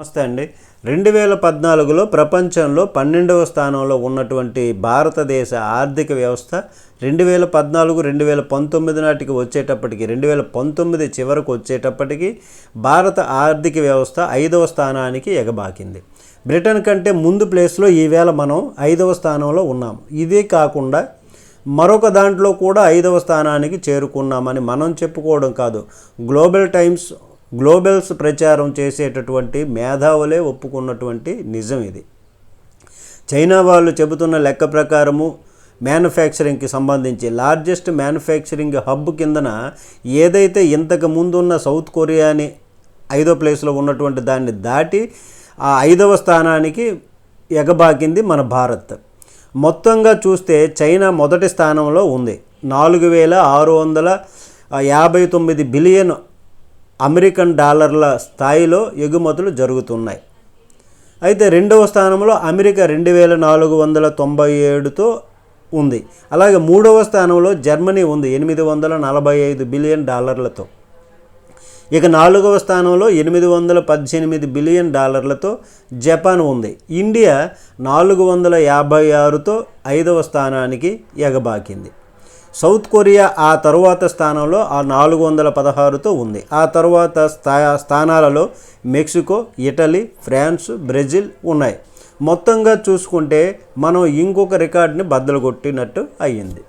నమస్తే అండి. రెండు వేల పద్నాలుగులో ప్రపంచంలో పన్నెండవ స్థానంలో ఉన్నటువంటి భారతదేశ ఆర్థిక వ్యవస్థ రెండు వేల పద్నాలుగు రెండు వేల పంతొమ్మిది నాటికి వచ్చేటప్పటికి రెండు వేల పంతొమ్మిది చివరకు వచ్చేటప్పటికి భారత ఆర్థిక వ్యవస్థ ఐదవ స్థానానికి ఎగబాకింది. బ్రిటన్ కంటే ముందు ప్లేస్లో ఈవేళ మనం ఐదవ స్థానంలో ఉన్నాం. ఇదే కాకుండా మరొక దాంట్లో కూడా ఐదవ స్థానానికి చేరుకున్నామని మనం చెప్పుకోవడం కాదు. గ్లోబల్ టైమ్స్ గ్లోబల్స్ ప్రచారం చేసేటటువంటి మేధావులే ఒప్పుకున్నటువంటి నిజం ఇది. చైనా వాళ్ళు చెబుతున్న లెక్క ప్రకారము మ్యానుఫ్యాక్చరింగ్కి సంబంధించి లార్జెస్ట్ మ్యానుఫ్యాక్చరింగ్ హబ్ కిందన ఏదైతే ఇంతకు ముందున్న సౌత్ కొరియాని ఐదో ప్లేస్లో ఉన్నటువంటి దాన్ని దాటి ఆ ఐదవ స్థానానికి ఎగబాకింది మన భారత్. మొత్తంగా చూస్తే చైనా మొదటి స్థానంలో ఉంది. నాలుగు వేల ఆరు వందల యాభై తొమ్మిది బిలియన్ అమెరికన్ డాలర్ల స్థాయిలో ఎగుమతులు జరుగుతున్నాయి. అయితే రెండవ స్థానంలో అమెరికా రెండు వేల నాలుగు వందల తొంభై ఏడుతో ఉంది. అలాగే మూడవ స్థానంలో జర్మనీ ఉంది ఎనిమిది వందల నలభై ఐదు బిలియన్ డాలర్లతో. ఇక నాలుగవ స్థానంలో ఎనిమిది వందల పద్దెనిమిది బిలియన్ డాలర్లతో జపాన్ ఉంది. ఇండియా నాలుగు వందల యాభై ఆరుతో ఐదవ స్థానానికి ఎగబాకింది. సౌత్ కొరియా ఆ తరువాత స్థానంలో ఆ నాలుగు వందల పదహారుతో ఉంది. ఆ తరువాత స్థా స్థానాలలో మెక్సికో ఇటలీ ఫ్రాన్స్ బ్రెజిల్ ఉన్నాయి. మొత్తంగా చూసుకుంటే మనం ఇంకొక రికార్డుని బద్దలు కొట్టినట్టు అయ్యింది.